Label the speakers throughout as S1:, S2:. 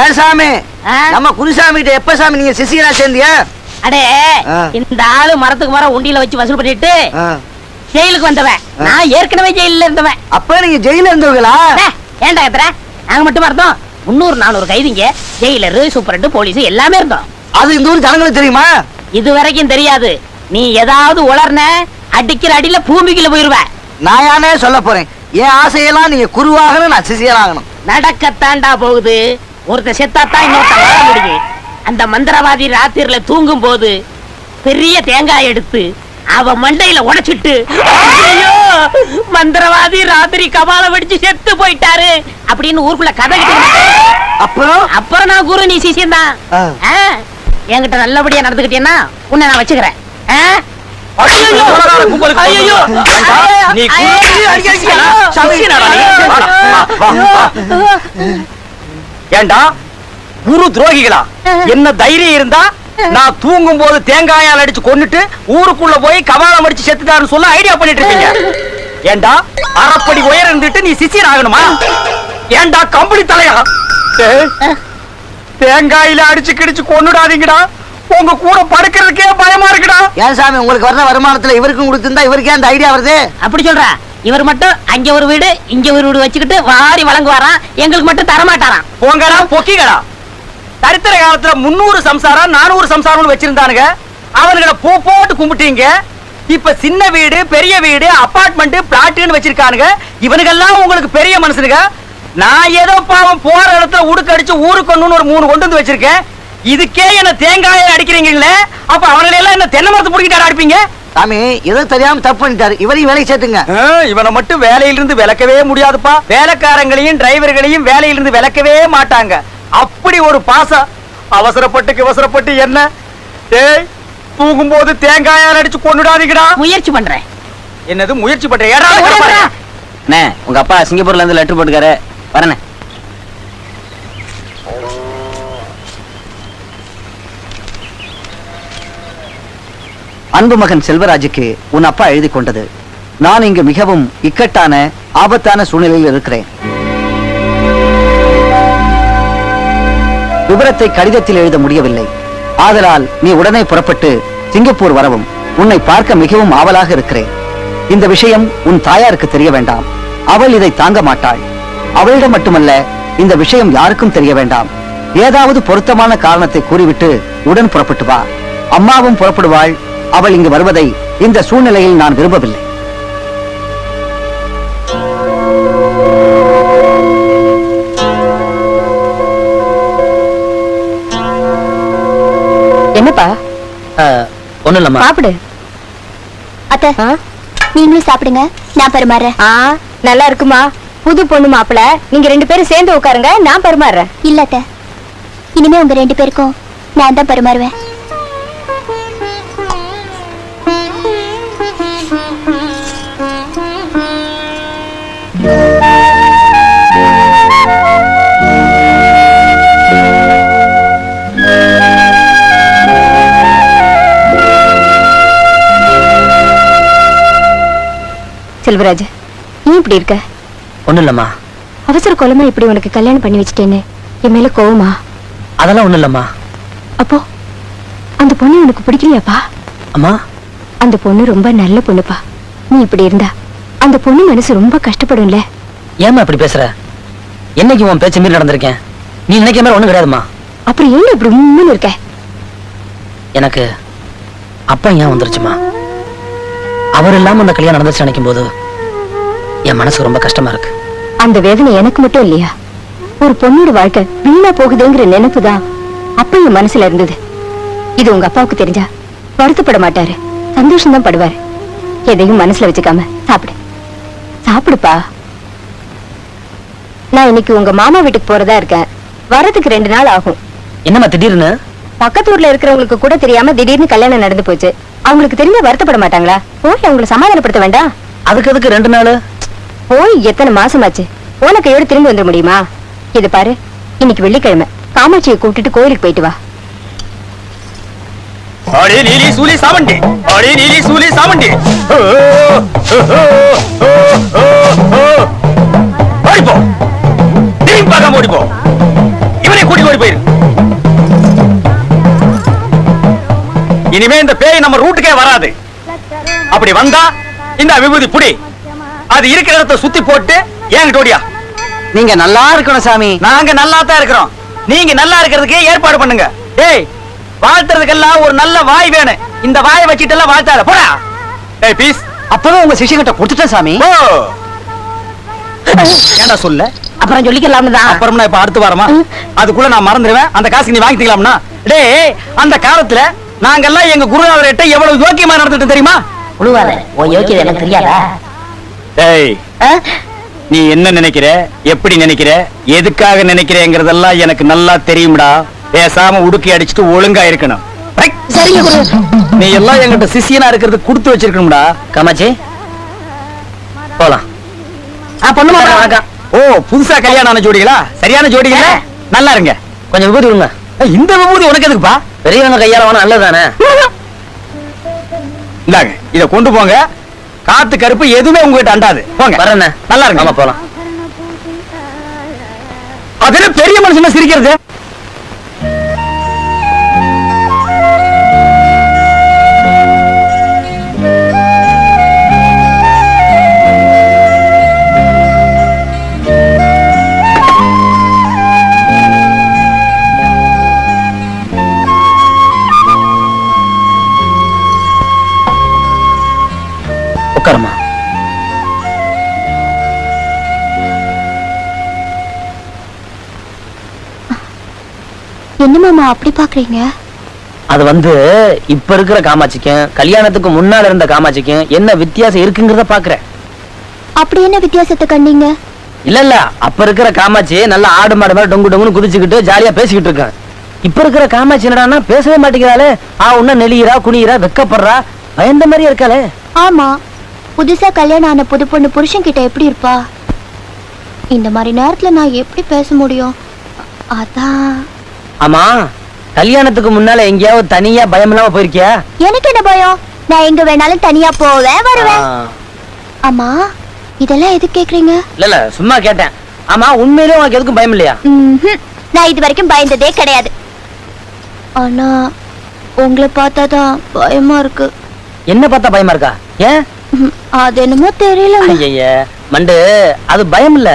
S1: ஏன் சாமி? நம்ம குருசாமி கிட்ட எப்ப சாமி நீங்க சிசியரா சேர்ந்தியா?
S2: அடே. இந்த ஆளு மரத்துக்கு மரம் உண்டியில வச்சு வசூல் பண்ணிட்டு. ஜெயிலுக்கு வந்தவன். நான் ஏற்கனவே ஜெயில இருந்தவன்.
S1: அப்ப நீங்க ஜெயில இருந்தவங்களா?
S2: ஏன்டா கத்துற? நாங்க மட்டும் இருந்தோம் முன்னூறு நானூறு கைதிங்க ஜெயிலரு சூப்பரண்டு போலீஸ் எல்லாமே இருந்தோம்.
S1: அது இந்த ஊர் ஜனங்களுக்கு தெரியுமா?
S2: இது வரைக்கும் தெரியாது. நீ ஏதாவது உளர்ன அடிக்கிற அடியில பூமிக்குள்ள போயிருவ
S1: நான் யானே சொல்ல போறேன். என் ஆசையெல்லாம் நீங்க குருவாகணும் நான் சிசியராகணும்
S2: நடக்கத்தாண்டா போகுது. ஒருத்தன் செத்தாத்தான் இன்னொருத்தன் வாழ முடியும். அந்த மந்திரவாதி ராத்திரில தூங்கும் போது பெரிய தேங்காய் எடுத்து அவ மண்டையில உடைச்சிட்டு ஐயோ மந்திரவாதி ராத்திரி கபால வெடிச்சு செத்து போயிட்டாரு அப்படின்னு ஊருக்குள்ள கதை
S1: அப்புறம்?
S2: அப்புறம் நான் குரு நீ சிசியம் தான். என்கிட்ட நல்லபடியா நடந்துக்கிட்டேன்னா உன்னை நான் வச்சுக்கிறேன்.
S3: ஐயோ, ஏண்டா, குரு துரோகிகளா? என்ன தைரியம் இருந்தா நான் தூங்கும் போது தேங்காயால் அடிச்சு கொன்னுட்டு ஊருக்குள்ள போய் கபாலம் அடிச்சு செத்துட்டாருன்னு சொல்ல ஐடியா பண்ணிட்டு இருக்கீங்க. ஏண்டா? அரைப்படி உயரம் இருந்துட்டு நீ சிசியன் ஆகணுமா? ஏண்டா கம்பளி தலையா? தேங்காயில அடிச்சு கிடிச்சு கொன்னுடாதீங்கடா. உங்க கூட படுக்கிறதுக்கே பயமா இருக்குடா.
S1: ஏன் சாமி உங்களுக்கு வர்ற வருமானத்துல இவருக்கும் கொடுத்திருந்தா இவருக்கே அந்த ஐடியா வருது.
S2: அப்படி சொல்றா? இவர் மட்டும் அங்க ஒரு வீடு இங்க ஒரு வீடு வச்சுக்கிட்டு வாரி வழங்குவாராம் எங்களுக்கு மட்டும் தரமாட்டாராம்
S3: போங்கடா பொக்கிகளா தரித்திர காலத்துல முன்னூறு சம்சாரம் நானூறு சம்சாரம்னு வச்சிருந்தானுங்க. அவனுங்களை பூ போட்டு கும்பிட்டீங்க. இப்ப சின்ன வீடு பெரிய வீடு அபார்ட்மெண்ட் பிளாட்டுன்னு வச்சிருக்கானுங்க. இவனுக்கெல்லாம் உங்களுக்கு பெரிய மனுஷனுங்க. நான் ஏதோ பாவம் போற இடத்துல உடுக்க அடிச்சு ஊருக்கு ஒண்ணுன்னு ஒரு மூணு கொண்டு வந்து வச்சிருக்கேன். இதுக்கே என்ன தேங்காயை அடிக்கிறீங்களே? அப்ப அவங்களை எல்லாம் என்ன தென்னை மரத்து பிடிக்கிட்டாரா அடிப்பீங்க?
S1: சாமி ஏதோ தெரியாம தப்பு பண்ணிட்டாரு. இவரையும் வேலைக்கு சேர்த்துங்க.
S3: ஆ, இவனை மட்டும் வேலையிலிருந்து விலக்கவே முடியாதுப்பா. வேலைக்காரங்களையும் டிரைவர்களையும் வேலையிலிருந்து விலக்கவே மாட்டாங்க. அப்படி ஒரு பாசம். அவசரப்பட்டு அவசரப்பட்டு என்ன? டேய் தூங்கும்போது தேங்காயால் அடிச்சு கொண்டுடாதீங்கடா
S2: முயற்சி பண்றேன்.
S3: என்னது முயற்சி பண்ற ஏடா
S2: ஓடிடுறா.
S4: அண்ணே உங்க அப்பா சிங்கப்பூர்ல இருந்து லெட்டர் போட்டுக்காரு வரண்ணே. அன்பு மகன் செல்வராஜுக்கு உன் அப்பா எழுதி கொண்டது. நான் இங்கு மிகவும் இக்கட்டான ஆபத்தான சூழ்நிலையில் இருக்கிறேன். விபரத்தை கடிதத்தில் எழுத முடியவில்லை. ஆதலால் நீ உடனே புறப்பட்டு சிங்கப்பூர் வரவும். உன்னை பார்க்க மிகவும் ஆவலாக இருக்கிறேன். இந்த விஷயம் உன் தாயாருக்கு தெரிய வேண்டாம். அவள் இதை தாங்க மாட்டாள். அவளிடம் மட்டுமல்ல இந்த விஷயம் யாருக்கும் தெரிய வேண்டாம். ஏதாவது பொருத்தமான காரணத்தை கூறிவிட்டு உடன் புறப்பட்டு வா. அம்மாவும் புறப்படுவாள் அவள் இங்கு வருவதை இந்த சூழ்நிலையில் நான் விரும்பவில்லை.
S5: என்னப்பா?
S4: ஒண்ணும் இல்லம்மா
S5: சாப்பிடு.
S6: அத்தை நீங்களும் சாப்பிடுங்க நான் பரிமாறுறேன்.
S5: ஆ நல்லா இருக்குமா? புது பொண்ணு மாப்பிள. நீங்க ரெண்டு பேரும் சேர்ந்து உட்காருங்க நான் பரிமாறுறேன்.
S6: இல்ல அத்தை. இனிமே உங்க ரெண்டு பேருக்கும் நான் தான் பரிமாறுவேன்.
S5: செல்வராஜ் ஏன் இப்படி இருக்க?
S4: ஒண்ணும் இல்லம்மா
S5: அவசர கொலமா இப்படி உனக்கு கல்யாணம் பண்ணி வச்சிட்டேன்னு என் மேல கோவமா?
S4: அதெல்லாம் ஒண்ணும் இல்லம்மா
S5: அப்போ அந்த பொண்ணு உனக்கு பிடிக்கலையாப்பா?
S4: அம்மா.
S5: அந்த பொண்ணு ரொம்ப நல்ல பொண்ணுப்பா. நீ இப்படி இருந்தா அந்த பொண்ணு மனசு ரொம்ப கஷ்டப்படும்ல.
S4: ஏம்மா இப்படி பேசுற? என்னைக்கு உன் பேச்சு மீறி நடந்திருக்கேன்? நீ நினைக்கிற மாதிரி ஒண்ணும் கிடையாதும்மா.
S5: அப்புறம் ஏன் இப்படி உம்முன்னு இருக்க?
S4: எனக்கு அப்பா ஏன் வந்துருச்சுமா அவர் இல்லாம அந்த கல்யாணம் நடந்துச்சு நினைக்கும் போது என் மனசு ரொம்ப கஷ்டமா இருக்கு.
S5: அந்த வேதனை எனக்கு மட்டும் இல்லையா? ஒரு பொண்ணோட வாழ்க்கை வீணா போகுதுங்கிற நினைப்பு தான் அப்ப என் மனசுல இருந்தது. இது உங்க அப்பாவுக்கு தெரிஞ்சா வருத்தப்பட மாட்டாரு. சந்தோஷம் தான் படுவாரு. எதையும் மனசுல வச்சுக்காம சாப்பிடு. சாப்பிடுப்பா. நான் இன்னைக்கு உங்க மாமா வீட்டுக்கு போறதா இருக்கேன். வரதுக்கு ரெண்டு நாள் ஆகும்.
S4: என்னம்மா திடீர்னு?
S5: பக்கத்து ஊர்ல இருக்கிறவங்களுக்கு கூட தெரியாம திடீர்னு கல்யாணம் நடந்து போச்சு. அவங்களுக்கு தெரிஞ்சா வருத்தப்பட மாட்டாங்களா? போய் அவங்களை சமாதானப்படுத்த வேண்டாம்.
S4: அதுக்கு அதுக்கு ரெண்டு நாள்?
S5: போய் எத்தனை மாசமாச்சு? போன கையோட திரும்பி வந்துட முடியுமா? இது பாரு இன்னைக்கு வெள்ளிக்கிழமை. காமாட்சியை கூப்பிட்டுட்டு கோயிலுக்கு போயிட்டு வா.
S3: அடே நீலி சூலி சாமண்டி அடே நீலி சூலி சாமண்டி ஓ, ஓ, ஓ, ஓ, ஓ, ஓ. ஓடிப்போ. திரும்பி பார்க்காம ஓடிப்போ. இவனை கூட்டி இனிமே இந்த பேய் நம்ம ரூட்டுக்கே வராது. அப்படி வந்தா இந்த விபூதி புடி. அது இருக்கிற இடத்த சுத்தி போட்டு ஏங்கிட்ட ஓடியா.
S4: நீங்க நல்லா இருக்கணும் சாமி.
S3: நாங்க நல்லா தான் இருக்கிறோம். நீங்க நல்லா இருக்கிறதுக்கு ஏற்பாடு பண்ணுங்க. டேய் வாழ்த்துறதுக்கெல்லாம் ஒரு நல்ல வாய் வேணும். இந்த வாயை வச்சிட்டு எல்லாம் வாழ்த்தாத. போடா. டேய் பீஸ்
S4: அப்பவே உங்க சிஷ்யங்கிட்ட கொடுத்துட்டேன் சாமி.
S3: ஓ ஏன்டா சொல்ல?
S2: அப்புறம் சொல்லிக்கலாம்னு தான்
S3: அப்புறம் இப்ப அடுத்து வாரமா? அதுக்குள்ள நான் மறந்துடுவேன் அந்த காசுக்கு நீ வாங்கிக்கலாம்னா? டேய் அந்த காலத்துல நாங்கெல்லாம் எங்க குருநாதர்கிட்ட எவ்வளவு யோக்கியமா நடந்துட்டு தெரியுமா?
S2: உழுவாத யோக்கியது எனக்கு தெரியாதா?
S3: டேய்? நீ என்ன நினைக்கிற? எப்படி நினைக்கிற? எதுக்காக நினைக்கிறேங்கிறதெல்லாம் எனக்கு நல்லா தெரியும்டா. பேசாம உடுக்கி அடிச்சுட்டு ஒழுங்கா இருக்கணும்.
S2: குரு.
S3: நீ எல்லாம் என்கிட்ட சிஷியனா இருக்கிறது கொடுத்து வச்சிருக்கணும்டா.
S4: காமாட்சி போலாம்.
S2: பொண்ணு
S3: ஓ புதுசா கல்யாணம் ஆன ஜோடிகளா? சரியான ஜோடிகளா? நல்லா இருங்க.
S4: கொஞ்சம் விபூதி விடுங்க
S3: இந்த விபூதி உனக்கு எதுக்குப்பா?
S4: பெரியவங்க கையால வேணும் நல்லதானே
S3: இந்தாங்க இத கொண்டு போங்க. காத்து கருப்பு எதுவுமே உங்ககிட்ட அண்டாது. போங்க.
S4: வரேண்ணே.
S3: நல்லா இருக்கு
S4: ஆமா போலாம்.
S3: அதுல பெரிய மனுஷன சிரிக்கிறது?
S6: என்ன மாமா அப்படி பாக்குறீங்க?
S4: அது வந்து இப்ப இருக்கிற காமாட்சிக்கும் கல்யாணத்துக்கு முன்னால இருந்த காமாட்சிக்கும் என்ன வித்தியாசம் இருக்குங்கிறத பாக்குறேன்.
S6: அப்படி என்ன வித்தியாசத்தை கண்டீங்க?
S4: இல்ல இல்ல. அப்ப இருக்கிற காமாட்சி நல்லா ஆடு மாடு மாதிரி டொங்கு டொங்குன்னு குதிச்சுக்கிட்டு ஜாலியா பேசிக்கிட்டு இருக்கான். இப்ப இருக்கிற காமாட்சி என்னடான்னா பேசவே மாட்டேங்கிறாளே. ஆ உன்ன நெளிகிறா குனிகிறா வெக்கப்படுறா. பயந்த மாதிரி இருக்காளே.
S6: ஆமா. புதுசா கல்யாணம் ஆன புது பொண்ணு புருஷன் கிட்ட எப்படி இருப்பா? இந்த மாதிரி நேரத்துல நான் எப்படி பேச முடியும்? அதான்
S4: ஆமா கல்யாணத்துக்கு முன்னால எங்கேயாவது தனியா பயம் இல்லாம போயிருக்கியா?
S6: எனக்கு என்ன பயம்? நான் எங்க வேணாலும் தனியா போவேன் வருவேன். அம்மா இதெல்லாம் எது கேக்குறீங்க?
S4: இல்ல இல்ல சும்மா கேட்டேன். ஆமா உண்மையிலேயே உனக்கு எதுக்கும் பயம் இல்லையா.
S6: நான் இது வரைக்கும் பயந்ததே கிடையாது. ஆனா உங்களை பார்த்தாதான் பயமா இருக்கு.
S4: என்ன பார்த்தா பயமா இருக்கா? ஏன்.
S6: அது என்னமோ தெரியல
S4: மண்டு அது பயம் இல்ல.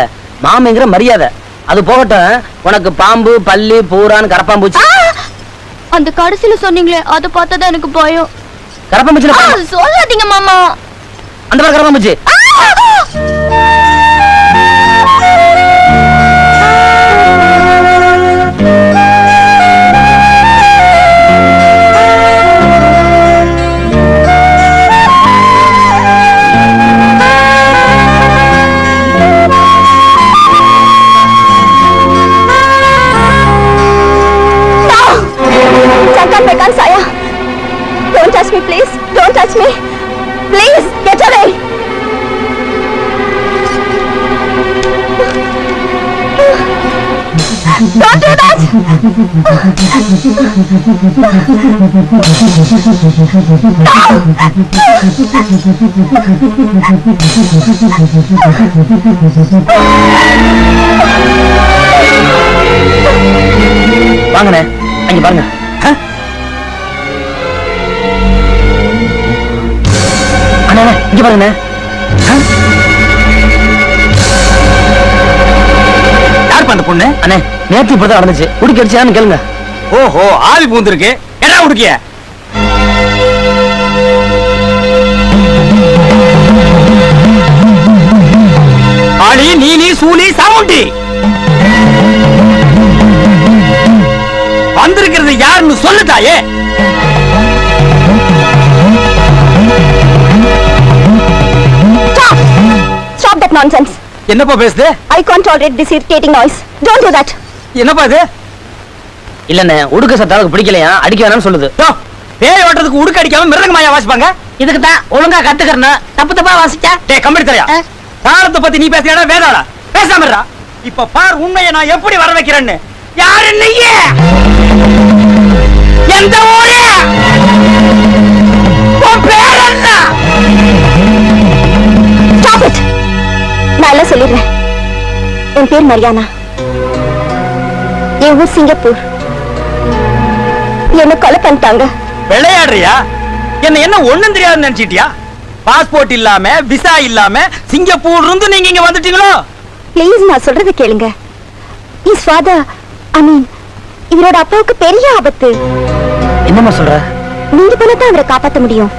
S4: மாமிங்கிற மரியாதை. அது போகட்டும். உனக்கு பாம்பு பல்லி பூரான் கரப்பாம்பூச்சி
S6: அந்த கடைசியில சொன்னீங்களே அதை பார்த்தாதான் எனக்கு பயம்.
S4: கரப்பாம்பூச்சி
S6: சொல்லாதீங்க மாமா.
S4: அந்த மாதிரி கரப்பாம்பூச்சி
S6: Don't do that.
S4: வாங்கண்ணே அங்க பாருங்க. அண்ணா, இங்க பாருங்கண்ணே.
S3: யார் அந்த பொண்ணு?
S4: அண்ணே நேத்து இப்பதான் நடந்துச்சு. உடுக்கி அடிச்சான்னு கேளுங்க.
S3: ஓஹோ ஆவி பூந்திருக்கு. என்ன உடுக்கிய? ஆளி நீலி சூலி சாமுண்டி. வந்திருக்கிறது யாருன்னு சொல்லு தாயே.
S6: Stop. Stop that nonsense.
S3: என்னப்பா பேசுது?
S6: I can't tolerate this irritating noise. Don't do that.
S3: என்னப்பா இது?
S4: இல்லண்ணே உடுக்க சத்த அவளுக்கு பிடிக்கலையா? அடிக்க வேணாம்னு சொல்லுது.
S3: பேய் ஓட்டுறதுக்கு உடுக்கு அடிக்காம மிருதங்க மாயா வாசிப்பாங்க?
S2: இதுக்கு தான் ஒழுங்கா கத்துக்கறணும் தப்பு தப்பா வாசிச்சா?
S3: டே கம்பெனி தலையா. தாளத்தை பத்தி நீ பேசுறா வேதாளா? பேசாம இருடா. இப்ப பார் உண்மையை நான் எப்படி வர வைக்கிறேன்னு. யாரு நீங்க எந்த ஊரு?
S6: சொல்லிடுறேன். என் பேர் மரியானா. என் ஊர் சிங்கப்பூர். என்ன கொலை பண்ணிட்டாங்க.
S3: விளையாடுறியா? என்ன என்ன ஒண்ணும் தெரியாதுன்னு நினைச்சிட்டியா? பாஸ்போர்ட் இல்லாம விசா இல்லாம சிங்கப்பூர்ல இருந்து நீங்க இங்க வந்துட்டீங்களோ?
S5: ப்ளீஸ் நான் சொல்றத கேளுங்க. இஸ் ஃபாதர் ஐ மீன் இவரோட அப்பாவுக்கு பெரிய ஆபத்து.
S4: என்னம்மா சொல்ற?
S5: நீங்க போல தான் அவரை காப்பாத்த முடியும்.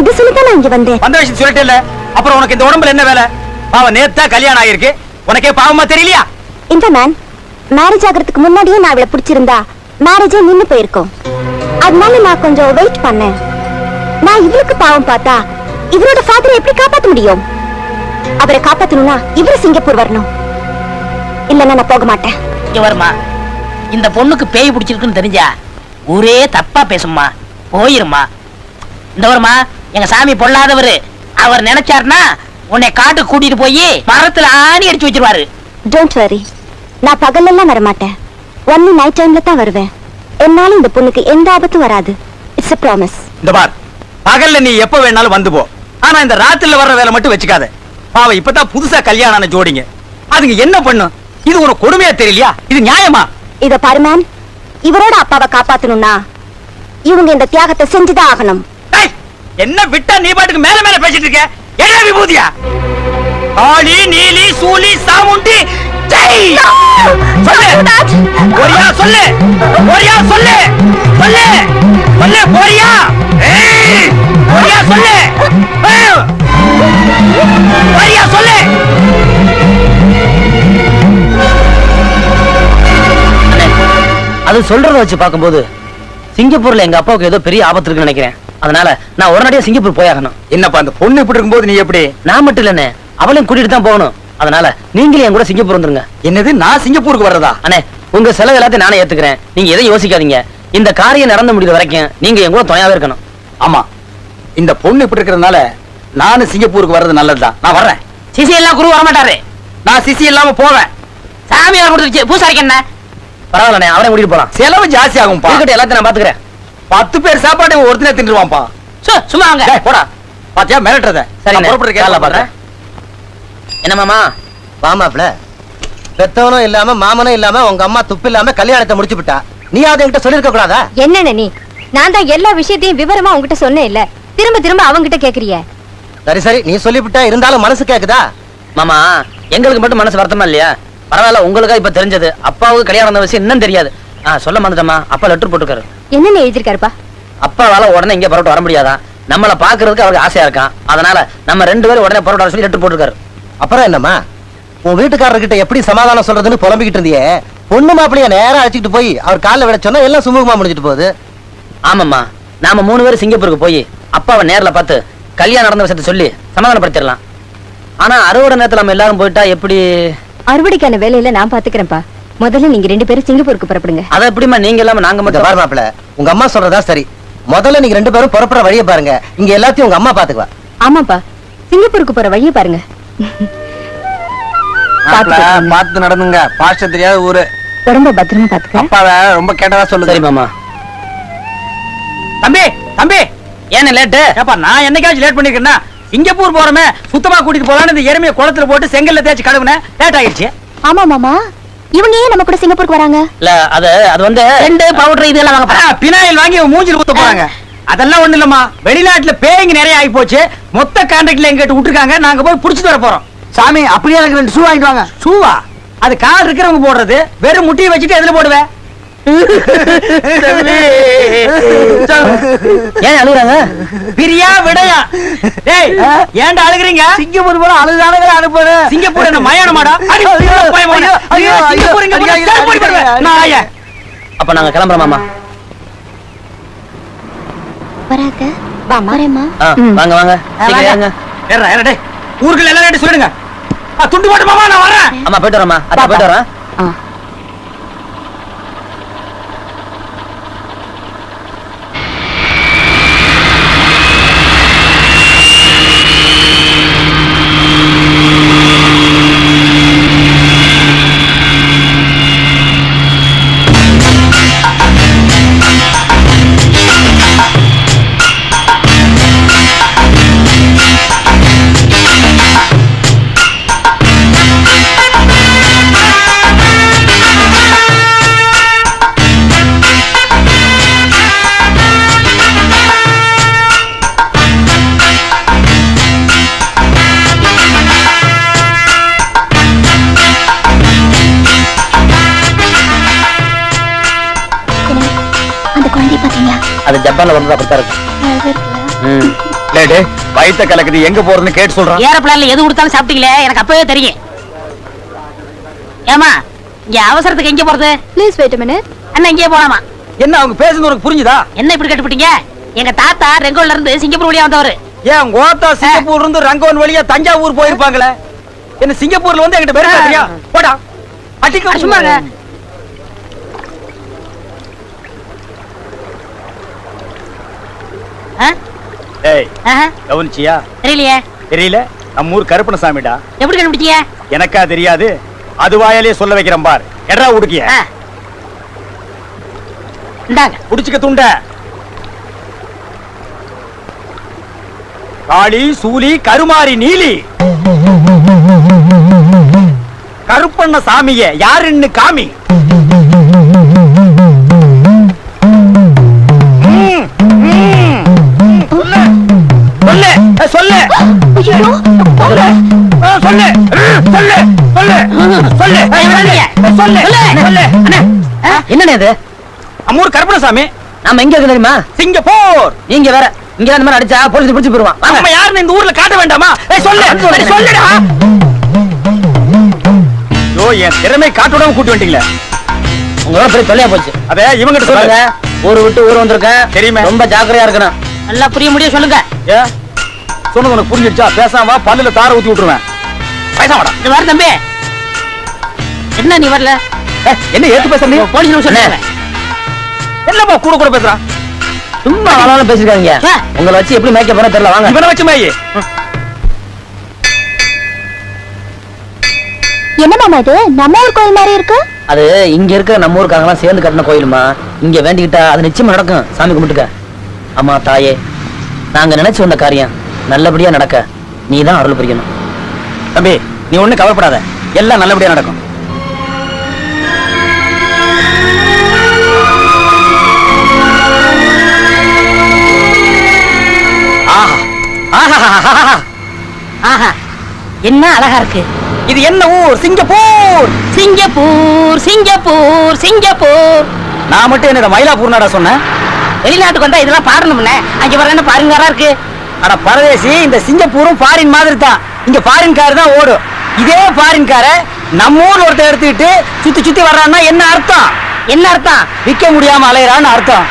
S5: இது சொல்லிதான் நான் இங்க வந்தேன்.
S3: வந்த விஷயம் சொல்லிட்டே இல்ல அப்புறம் உனக்கு இந்த உடம்புல என்ன வேலை? பாவம் நேத்தா கல்யாணம் ஆகிருக்கு உனக்கே பாவமா தெரியலையா?
S5: இந்த மேன் மேரேஜ் ஆகிறதுக்கு முன்னாடியே நான் அவளை பிடிச்சிருந்தா மேரேஜே நின்னு போயிருக்கும். அதனால நான் கொஞ்சம் வெயிட் பண்ணேன். நான் இவளுக்கு பாவம் பார்த்தா இவரோட ஃபாதரை எப்படி காப்பாத்த முடியும்? அவரை காப்பாத்தணும்னா இவரு சிங்கப்பூர் வரணும். இல்லன்னா நான் போக மாட்டேன்.
S2: இங்க வருமா இந்த பொண்ணுக்கு பேய் பிடிச்சிருக்குன்னு தெரிஞ்சா ஊரே தப்பா பேசும்மா. போயிருமா இந்த வருமா எங்க சாமி பொல்லாதவரு. அவர் நினைச்சாருன்னா உன்னை காட்டுக்கு கூட்டிட்டு போய் மரத்துல ஆணி அடிச்சு வச்சிருவாரு.
S5: டோன்ட் வரி நான் பகல்லெல்லாம் வர மாட்டேன் ஒன்லி நைட் டைம்ல தான் வருவேன். என்னால இந்த பொண்ணுக்கு எந்த ஆபத்தும் வராது. இட்ஸ் a ப்ராமிஸ்
S3: இந்த பார் பகல்ல நீ எப்ப வேணாலும் வந்து போ. ஆனா இந்த ராத்திரில வர்ற வேலை மட்டும் வச்சுக்காத. பாவம் இப்பதான் புதுசா கல்யாணம் ஆன ஜோடிங்க. அதுங்க என்ன பண்ணும்? இது உனக்கு கொடுமையா தெரியலையா? இது நியாயமா?
S5: இத பாரு மேம் இவரோட அப்பாவை காப்பாத்தணும்னா இவங்க இந்த தியாகத்தை செஞ்சுதான் ஆகணும்.
S3: என்ன விட்டா நீ பாட்டுக்கு மேல மேல பேசிட்டு இருக்க? என்ன விபூதியா? காளி நீலி சூலி சாமுண்டி ஜெய்! சொல்லு! போறியா சொல்லு! சொல்லு! சொல்லு! ஏய், போறியா சொல்லு! போறியா சொல்லு!
S4: அது சொல்றத வச்சு பார்க்கும்போது சிங்கப்பூர்ல எங்க அப்பாவுக்கு ஏதோ பெரிய ஆபத்து இருக்குன்னு நினைக்கிறேன். அதனால நான் உடனடியா சிங்கப்பூர் போயாகணும்.
S3: என்னப்பா அந்த பொண்ணு இப்படி இருக்கும்போது நீ எப்படி?
S4: நான் மட்டும் இல்லனே அவளையும் கூட்டிட்டு தான் போகணும். அதனால நீங்களே என் கூட சிங்கப்பூர் வந்துருங்க.
S3: என்னது நான் சிங்கப்பூருக்கு வர்றதா?
S4: அண்ணே உங்க செலவு எல்லாத்தையும் நானே ஏத்துக்கிறேன். நீங்க எதையும் யோசிக்காதீங்க. இந்த காரியம் நடந்து முடியுற வரைக்கும் நீங்க என் கூட துணையாவே இருக்கணும்.
S3: ஆமா. இந்த பொண்ணு இப்படி இருக்கிறதுனால நானும் சிங்கப்பூருக்கு வர்றது நல்லதுதான். நான் வர்றேன்.
S2: சிசி எல்லாம் குரு வரமாட்டாரு.
S3: நான் சிசி இல்லாம போவேன்.
S2: சாமியார் கொடுத்துருச்சு. பூசாரிக்கு என்ன?
S4: பரவாயில்லண்ணே அவரையும் கூட்டிட்டு போலாம்.
S3: செலவு ஜாஸ்தி ஆகும்பா.
S4: இருக்கட்டும் எல்லாத்தையும் நான் பாத்துக்கிறேன்.
S3: பத்து பேர் சாப்பாடு ஒருத்தனே தின்றுவான்ப்பா.
S2: சு, சும்மா வாங்க.
S3: டேய், போடா. பாத்தியா? மிரட்டுறத.
S4: சரிண்ணே,
S3: புறப்படுறேன்
S4: காலைல பாக்குறேன். என்ன மாமா?
S7: வாமாப்ல பெத்தவனும் இல்லாம மாமனும் இல்லாம உங்க அம்மா துப்பு இல்லாம கல்யாணத்தை முடிச்சு விட்டா. நீ அதை என்கிட்ட சொல்லிருக்க கூடாதா?
S5: என்னென்ன நீ? நான் தான் எல்லா விஷயத்தையும் விவரமா உங்ககிட்ட சொன்னேன் இல்ல. திரும்ப திரும்ப அவங்கிட்ட கேக்குறிய?
S7: சரி சரி. நீ சொல்லிவிட்ட இருந்தாலும் மனசு கேக்குதா?
S4: மாமா எங்களுக்கு மட்டும் மனசு வருத்தமா இல்லையா? பரவாயில்ல உங்களுக்கா இப்ப தெரிஞ்சது. அப்பாவுக்கு கல்யாணம் விஷயம் இன்னும் தெரியாது. ஆ சொல்ல மறந்துட்டமா அப்பா லெட்டர் போட்டுருக்காரு
S5: என்னென்ன எழுதிருக்காருப்பா
S4: அப்பாவால உடனே இங்க புறப்பட்டு வர முடியாதான் நம்மள பாக்குறதுக்கு அவருக்கு ஆசையா இருக்கான் அதனால நம்ம ரெண்டு பேரும் உடனே புறப்பட்டு வர சொல்லி லெட்டர் போட்டுருக்காரு
S7: அப்புறம் என்னம்மா? உன் வீட்டுக்காரர்கிட்ட எப்படி சமாதானம் சொல்றதுன்னு புலம்பிக்கிட்டு இருந்தியே? பொண்ணு மாப்பிளைய நேரா அழைச்சிட்டு போய் அவர் காலில் விட சொன்னா எல்லாம் சுமூகமா முடிஞ்சிட்டு போகுது.
S4: ஆமாம்மா. நாம மூணு பேரும் சிங்கப்பூருக்கு போய் அப்பாவை நேர்ல பார்த்து கல்யாணம் நடந்த விஷயத்தை சொல்லி சமாதானப்படுத்திடலாம். ஆனா அறுவடை நேரத்துல நம்ம எல்லாரும் போயிட்டா எப்படி?
S5: அறுவடைக்கான வேலையில நான் பாத்துக்கிறேன்ப்பா. முதல்ல நீங்க ரெண்டு பேரும் சிங்கப்பூருக்கு புறப்படுங்க.
S4: அதை எப்படிம்மா நீங்க இல்லாம நாங்க மட்டும்?
S7: மாப்பிள உங்க அம்மா சொல்றதா சரி. முதல்ல நீங்க ரெண்டு பேரும் புறப்படுற வழியை பாருங்க. இங்க எல்லாத்தையும் உங்க அம்மா பாத்துக்குவா.
S5: ஆமாப்பா. சிங்கப்பூருக்கு போற வழியை பாருங்க.
S3: பார்த்து நடந்துங்க. பாஷ தெரியாத ஊரு.
S5: உடம்ப பத்திரமா பாத்துக்க.
S3: அப்பாவை ரொம்ப கேட்டதா
S4: சரி
S3: சொல்லுது
S4: மாமா.
S3: தம்பி தம்பி.
S4: ஏன்னு லேட்டு?
S3: ஏப்பா நான் என்னைக்காச்சும் லேட் பண்ணிருக்கேன்னா சிங்கப்பூர் போறமே சுத்தமா கூட்டிட்டு போலான்னு இந்த எருமையை குளத்துல போட்டு செங்கல்ல தேய்ச்சி கழுவுனேன். லேட் ஆயிடுச்சு
S6: ஆமா மாமா. இவங்க ஏன் நம்ம கூட சிங்கப்பூருக்கு வராங்க.
S4: இல்ல அது அது வந்து
S2: ரெண்டு பவுடர் இதெல்லாம் வாங்க
S3: பினாயில் வாங்கி மூஞ்சில ஊத்த போறாங்க. அதெல்லாம் ஒண்ணு இல்லம்மா. வெளிநாட்டுல பேய்ங்க நிறைய ஆகி போச்சு. மொத்த கான்ட்ராக்ட்ல எங்கிட்ட விட்டுருக்காங்க. நாங்க போய் புடிச்சிட்டு வர போறோம்.
S1: சாமி அப்படியே எனக்கு ரெண்டு ஷூ வாங்கிட்டு வாங்க.
S3: ஷூவா அது கால் இருக்கிறவங்க போடுறது. வெறும் முட்டியை வச்சுட்டு எதுல போடுவேன்
S4: ஏன் அழுகுறாங்க?
S3: பிரியா விடையா? டேய் ஏன்டா அழுகுறீங்க?
S1: சிங்கப்பூர் போல அழுதானே அனுப்புறேன்.
S3: சிங்கப்பூர் என்ன மயானமாடா.
S4: அப்ப நாங்க கிளம்புறோம் மாமா.
S6: வராங்க. வா வரேம்மா.
S4: ஆ, வாங்க வாங்க. ஏறுங்க.
S3: ஏறுடா, ஏறுடா, டேய். ஊருக்குள்ள எல்லாரும் சொல்லிடுங்க. துண்டு போட்டு மாமா நான் வரேன்.
S4: அம்மா போயிட்டு வரோம்மா. அத்தா போயிட்டு வரேன் அது ஜப்பான்ல வந்து அப்படித்தான் இருக்கும்
S3: வயித்த கலக்குது. எங்க போறதுன்னு கேட்டு சொல்றான்.
S2: ஏரோப்ளான்ல எது கொடுத்தாலும் சாப்பிட்டீங்களே? எனக்கு அப்பவே தெரியும். ஏமா இங்க அவசரத்துக்கு எங்க போறது?
S6: ப்ளீஸ் வெயிட் மினிட்
S2: அண்ணா இங்கே போலாமா?
S3: என்ன அவங்க பேசுறது உனக்கு புரிஞ்சுதா?
S2: என்ன இப்படி கட்டுப்பிட்டீங்க எங்க தாத்தா ரெங்கோல்ல இருந்து சிங்கப்பூர் வழியா வந்தவரு.
S3: ஏன் கோத்தா சிங்கப்பூர்ல இருந்து ரங்கோன் வழியா தஞ்சாவூர் போயிருப்பாங்களே? என்ன சிங்கப்பூர்ல வந்து என்கிட்ட பேர் போடா. அடிக்க
S2: சும்மா இருங்க. ஆ?
S3: ஏய்
S2: ஆஹா,
S3: கவனிச்சியா?
S2: தெரியலையே.
S3: தெரியல? நம்ம ஊர் கருப்பணசாமிடா
S2: எப்படி கண்டுபிடிச்சீங்க
S3: எனக்கா தெரியாது. அது வாயாலே சொல்ல வைக்கிறேன் பார். எடா உடுக்கிய.
S2: இந்தாங்க.
S3: புடிச்சுக்க துண்ட. காளி சூலி கருமாரி நீலி. கருப்பண்ண சாமிய யாருன்னு காமி.
S6: ஐயோ,
S3: சொல்லு. ஆ, சொல்லு. ம், சொல்லு. சொல்லு. சொல்லு. ஏய், சொல்லு. ஏய், சொல்லு. சொல்லு. அண்ணே.
S4: என்னண்ணே இது?
S3: அம்மூர் கருப்பணசாமி.
S4: நாம எங்க இருக்கு தெரியுமா?
S3: சிங்கப்பூர்.
S4: நீங்க வேற. இங்க இந்த மாதிரி அடிச்சா போலீஸ் பிடிச்சு போயிருவான்.
S3: நம்ம யாருன்னு இந்த ஊர்ல காட்ட வேண்டாமா? ஏய் சொல்லு. சொல்லுடா. யோ என் திறமை காட்டுடாம கூட்டி வந்துட்டீங்களே.
S4: உங்களோட பெரிய தொல்லையா போச்சு.
S3: அதே இவங்கிட்ட
S4: சொல்லுங்க
S3: சொல்லுங்க.
S4: ஊரு விட்டு ஊர் வந்திருக்கேன்.
S3: தெரியுமே.
S4: ரொம்ப ஜாக்கிரதையா இருக்கணும்.
S2: நல்லா புரிய முடியும் சொல்லுங்க.
S3: ஏ? சொன்னது உனக்கு புரிஞ்சிடுச்சா? பேசாம வா, பல்லுல தார ஊத்தி விட்டுருவேன். பேசாமடா
S2: இது வர தம்பி. என்ன நீ வரல?
S3: என்ன ஏத்து பேசுற நீ?
S2: போலீஸ் நிமிஷம்
S3: என்னப்பா கூட கூட பேசுறான்
S4: சும்மா ஆளாலும் பேசிருக்காங்க. உங்களை வச்சு எப்படி மேய்க்க போற தெரியல வாங்க.
S3: இவனை வச்சு மேயி.
S6: என்ன மாமா இது? நம்ம ஊர் கோயில் மாதிரி இருக்கு?
S4: அது இங்க இருக்கிற நம்ம ஊருக்காக எல்லாம் சேர்ந்து கட்டின கோயிலுமா? இங்க வேண்டிக்கிட்டா அது நிச்சயமா நடக்கும். சாமி கும்பிட்டுக்க. அம்மா தாயே நாங்க நினைச்சு வந்த காரியம். நல்லபடியா நடக்க நீ தான் அருள் புரியணும்.
S3: தம்பி நீ ஒண்ணு கவலைப்படாத. எல்லாம் நல்லபடியா நடக்கும். ஆஹா. ஆஹா.
S2: ஆஹா. என்ன அழகா இருக்கு.
S3: இது என்ன ஊர்? சிங்கப்பூர்.
S2: Singapore Singapore Singapore.
S3: நான் மட்டும் என்னோட மயிலாப்பூர் நாடா சொன்னேன்.
S2: வெளிநாட்டுக்கு வந்தா இதெல்லாம் பாடணும்ல அங்க வர பாருங்க இருக்கு.
S3: ஆனா பரதேசி இந்த சிங்கப்பூரும் ஃபாரின் மாதிரி தான் இங்க ஃபாரின் கார் தான் ஓடும். இதே ஃபாரின் காரை நம்ம ஊர்ல ஒருத்தர் எடுத்துக்கிட்டு சுத்தி சுத்தி வர்றான்னா என்ன அர்த்தம்?
S2: என்ன அர்த்தம்?
S3: விக்க முடியாம அலையறான்னு அர்த்தம்.